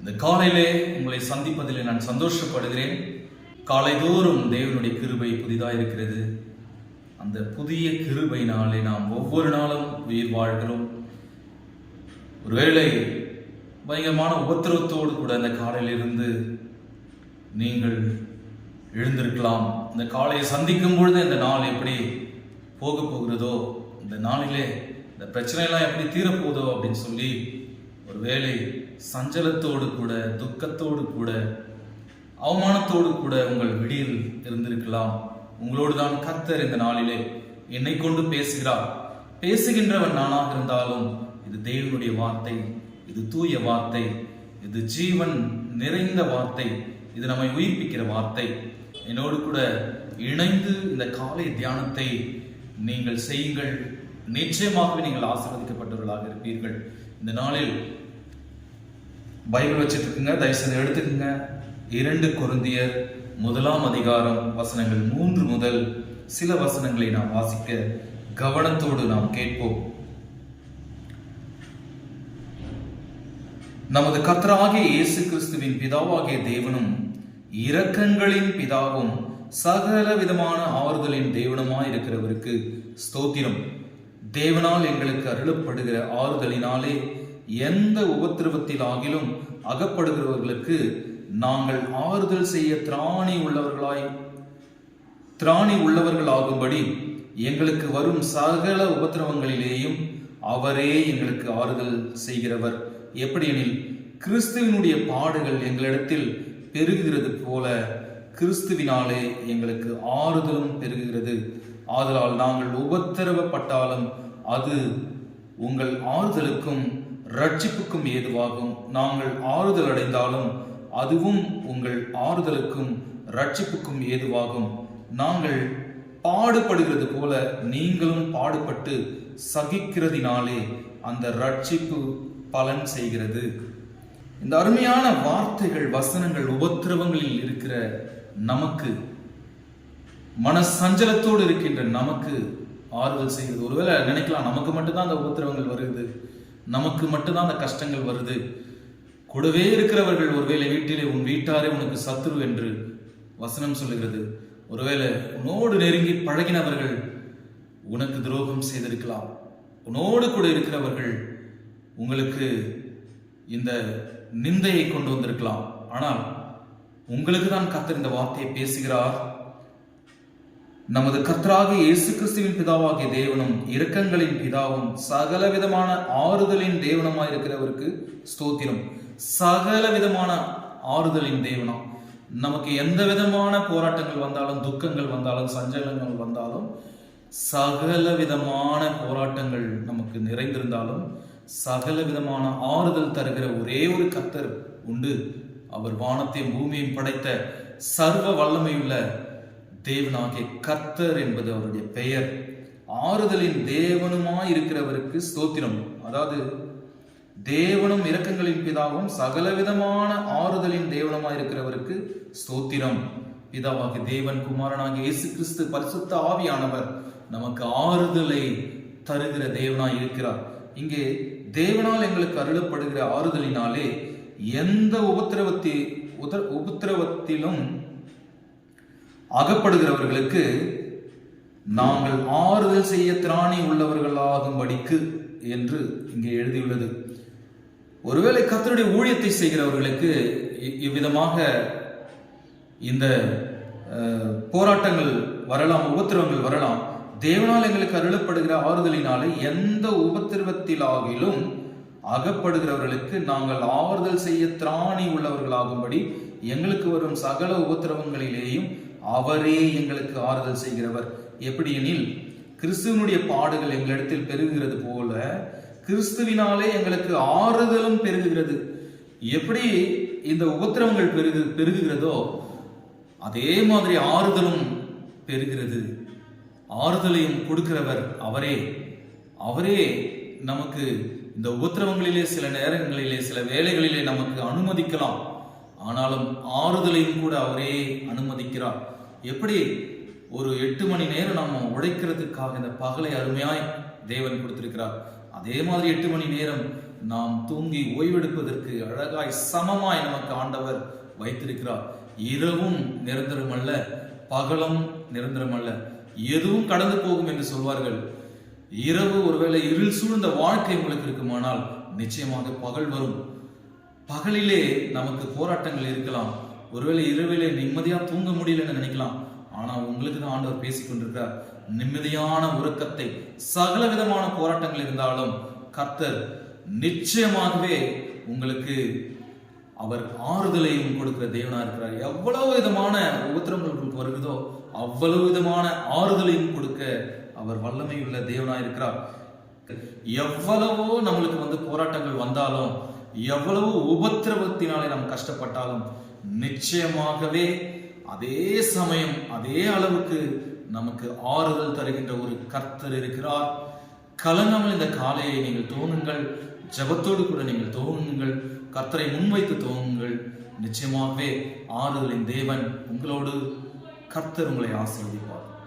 இந்த காலையிலே உங்களை சந்திப்பதில் நான் சந்தோஷப்படுகிறேன். காலைதோறும் தேவனுடைய கிருபை புதிதாக இருக்கிறது அந்த புதிய கிருபையினாலே நாம் ஒவ்வொரு நாளும் உயிர் வாழ்கிறோம். ஒருவேளை பயங்கரமான உபத்திரவத்தோடு கூட அந்த காலையிலிருந்து நீங்கள் எழுந்திருக்கலாம். இந்த காலையை சந்திக்கும் பொழுது இந்த நாள் எப்படி போக போகிறதோ இந்த நாளிலே இந்த பிரச்சனையெல்லாம் எப்படி தீரப்போகுதோ அப்படின்னு சொல்லி ஒரு வேலை சஞ்சலத்தோடு கூட துக்கத்தோடு கூட அவமானத்தோடு கூட உங்கள் விடியில் இருந்திருக்கலாம். உங்களோடு தான் கத்தர் இந்த நாளிலே என்னை கொண்டு பேசுகிறார். பேசுகின்றவன் நானாக இருந்தாலும் இது தேவனுடைய வார்த்தை இது தூய வார்த்தை இது ஜீவன் நிறைந்த வார்த்தை இது நம்மை உயிர்ப்பிக்கிற வார்த்தை. என்னோடு கூட இணைந்து இந்த காலை தியானத்தை நீங்கள் செய்யுங்கள். நிச்சயமாகவே நீங்கள் ஆசீர்வதிக்கப்பட்டவர்களாக இருப்பீர்கள். இந்த நாளில் பைபிள் வச்சுட்டு இருக்குங்க தயவுசெய்து எடுத்துக்கோங்க. இரண்டு குருந்தியர் முதலாம் அதிகாரம் வசனங்கள் மூன்று முதல் சில வசனங்களை நாம் வாசிக்க கவனத்தோடு நாம் கேட்போம். நமது கத்தராகிய இயேசு கிறிஸ்துவின் பிதாவாகிய தேவனும் இரக்கங்களின் பிதாவும் சகல விதமான ஆறுதலின் தேவனுமாய் இருக்கிறவருக்கு ஸ்தோத்திரம். தேவனால் எங்களுக்கு அருளப்படுகிற ஆறுதலினாலே எந்த உபத்திரவத்தில் ஆகிலும் அகப்படுகிறவர்களுக்கு நாங்கள் ஆறுதல் செய்ய திராணி உள்ளவர்களாய் திராணி உள்ளவர்களாகும்படி எங்களுக்கு வரும் சகல உபத்திரவங்களிலேயும் அவரே எங்களுக்கு ஆறுதல் செய்கிறவர். எப்படியெனில் கிறிஸ்துவினுடைய பாடுகள் எங்களிடத்தில் பெருகுகிறது போல கிறிஸ்துவினாலே எங்களுக்கு ஆறுதலும் பெருகுகிறது. ஆதலால் நாங்கள் உபத்திரவப்பட்டாலும் அது உங்கள் ஆறுதலுக்கும் ரட்சிப்புக்கும் ஏதுவாகும். நாங்கள் ஆறுதல் அடைந்தாலும் அதுவும் உங்கள் ஆறுதலுக்கும் ரட்சிப்புக்கும் ஏதுவாகும். நாங்கள் பாடுபடுகிறது போல நீங்களும் பாடுபட்டு சகிக்கிறதினாலே அந்த ரட்சிப்பு பலன் செய்கிறது. இந்த அருமையான வார்த்தைகள் வசனங்கள் உபத்திரவங்களில் இருக்கிற நமக்கு மன சஞ்சலத்தோடு இருக்கின்ற நமக்கு ஆறுதல் செய்கிறது. ஒருவேளை நினைக்கலாம் நமக்கு மட்டும்தான் அந்த உபத்திரவங்கள் வருது நமக்கு மட்டும்தான் அந்த கஷ்டங்கள் வருது. கூடவே இருக்கிறவர்கள் ஒருவேளை வீட்டிலே உன் வீட்டாரே உனக்கு சத்துரு என்று வசனம் சொல்லுகிறது. ஒருவேளை உன்னோடு நெருங்கி பழகினவர்கள் உனக்கு துரோகம் செய்திருக்கலாம். உன்னோடு கூட இருக்கிறவர்கள் உங்களுக்கு இந்த நிந்தையை கொண்டு வந்திருக்கலாம். ஆனால் உங்களுக்கு தான் கத்தர் இந்த வார்த்தையை பேசுகிறார். நமது கர்த்தராக இயேசு கிறிஸ்துவின் பிதாவாகிய தேவனும் இரக்கங்களின் பிதாவும் சகல விதமான ஆறுதலின் தேவனமாய் இருக்கிறவருக்கு ஸ்தோத்திரம். சகல விதமான ஆறுதலின் தேவனம் நமக்கு எந்த விதமான போராட்டங்கள் வந்தாலும் துக்கங்கள் வந்தாலும் சஞ்சலங்கள் வந்தாலும் சகல விதமான போராட்டங்கள் நமக்கு நிறைந்திருந்தாலும் சகல விதமான ஆறுதல் தருகிற ஒரே ஒரு கத்தர் உண்டு. அவர் வானத்தையும் பூமியையும் படைத்த சர்வ வல்லமையுள்ள தேவனாகிய கர்த்தர் என்பது அவருடைய பெயர். ஆறுதலின் தேவனுமாய் இருக்கிறவருக்கு ஸ்தோத்திரம். அதாவது தேவனும் இரக்கங்களின் பிதாவும் சகலவிதமான ஆறுதலின் தேவனமாக இருக்கிறவருக்கு ஸ்தோத்திரம். பிதாவாகிய தேவன் குமாரனாகிய இயேசு கிறிஸ்து பரிசுத்த ஆவியானவர் நமக்கு ஆறுதலை தருகிற தேவனாய் இருக்கிறார் இங்கே தேவனால் எங்களுக்கு அருளப்படுகிற ஆறுதலினாலே எந்த உபத்திரவத்தி உத உபத்திரவத்திலும் அகப்படுகிறவர்களுக்கு நாங்கள் ஆறுதல் செய்ய திராணி உள்ளவர்களாகும்படிக்கு என்று இங்கே எழுதியுள்ளது. ஒருவேளை கத்தருடைய ஊழியத்தை செய்கிறவர்களுக்கு இ- இவ்விதமாக இந்த போராட்டங்கள் வரலாம் உபத்திரவங்கள் வரலாம். தேவனால் எங்களுக்கு அருளப்படுகிற ஆறுதலினாலே எந்த உபத்திரவத்திலாகிலும் அகப்படுகிறவர்களுக்கு நாங்கள் ஆறுதல் செய்ய திராணி உள்ளவர்களாகும்படி எங்களுக்கு வரும் சகல உபத்திரவங்களிலேயும் அவரே எங்களுக்கு ஆறுதல் செய்கிறவர். எப்படி எனில் கிறிஸ்துவனுடைய பாடுகள் எங்களிடத்தில் பெருகுகிறது போல கிறிஸ்துவினாலே எங்களுக்கு ஆறுதலும் பெருகுகிறது. எப்படி இந்த உபத்திரவங்கள் பெருகு பெருகுகிறதோ அதே மாதிரி ஆறுதலும் பெறுகிறது ஆறுதலையும் கொடுக்கிறவர் அவரே. அவரே நமக்கு இந்த உபத்திரவங்களிலே சில நேரங்களிலே சில வேலைகளிலே நமக்கு அனுமதிக்கலாம். ஆனாலும் ஆறுதலையும் கூட அவரே அனுமதிக்கிறார். எப்படி ஒரு எட்டு மணி நேரம் நம்ம உழைக்கிறதுக்காக இந்த பகலை அருமையாய் தேவன் கொடுத்திருக்கிறார். அதே மாதிரி எட்டு மணி நேரம் நாம் தூங்கி ஓய்வெடுப்பதற்கு அழகாய் சமமாய் நமக்கு ஆண்டவர் வைத்திருக்கிறார். இரவும் நிரந்தரமல்ல பகலும் நிரந்தரம் அல்ல எதுவும் கடந்து போகும் என்று சொல்வார்கள். இரவு ஒருவேளை இருள் சூழ்ந்த வாழ்க்கை உங்களுக்கு இருக்குமானால் நிச்சயமாக பகல் வரும். பகலிலே நமக்கு போராட்டங்கள் இருக்கலாம். ஒருவேளை இரவிலே நிம்மதியா தூங்க முடியலன்னு நினைக்கலாம். ஆனா உங்களுக்கு தான் ஆண்டவர் பேசிக் கொண்டிருக்கிறார். நிம்மதியான உறக்கத்தை சகல விதமான போராட்டங்கள் இருந்தாலும் கர்த்தர் நிச்சயமாகவே உங்களுக்கு அவர் ஆறுதலையும் கொடுக்கிற தேவனா இருக்கிறார். எவ்வளவு விதமான உபத்திரங்கள் உங்களுக்கு வருகிறதோ அவ்வளவு விதமான ஆறுதலையும் கொடுக்க அவர் வல்லமையுள்ள தேவனா இருக்கிறார். எவ்வளவோ நம்மளுக்கு வந்து போராட்டங்கள் வந்தாலும் எவ்வளவு உபத்திரவத்தினாலே நாம் கஷ்டப்பட்டாலும் நிச்சயமாகவே அதே சமயம் அதே அளவுக்கு நமக்கு ஆறுதல் தருகின்ற ஒரு கர்த்தர் இருக்கிறார். கலங்காமல் இந்த காலையை நீங்கள் தோணுங்கள் ஜெபத்தோடு கூட நீங்கள் தோணுங்கள் கர்த்தரை முன்வைத்து துவங்குங்கள். நிச்சயமாகவே ஆறுதலின் தேவன் உங்களோடு கர்த்தர் உங்களை ஆசீர்வதிப்பார்.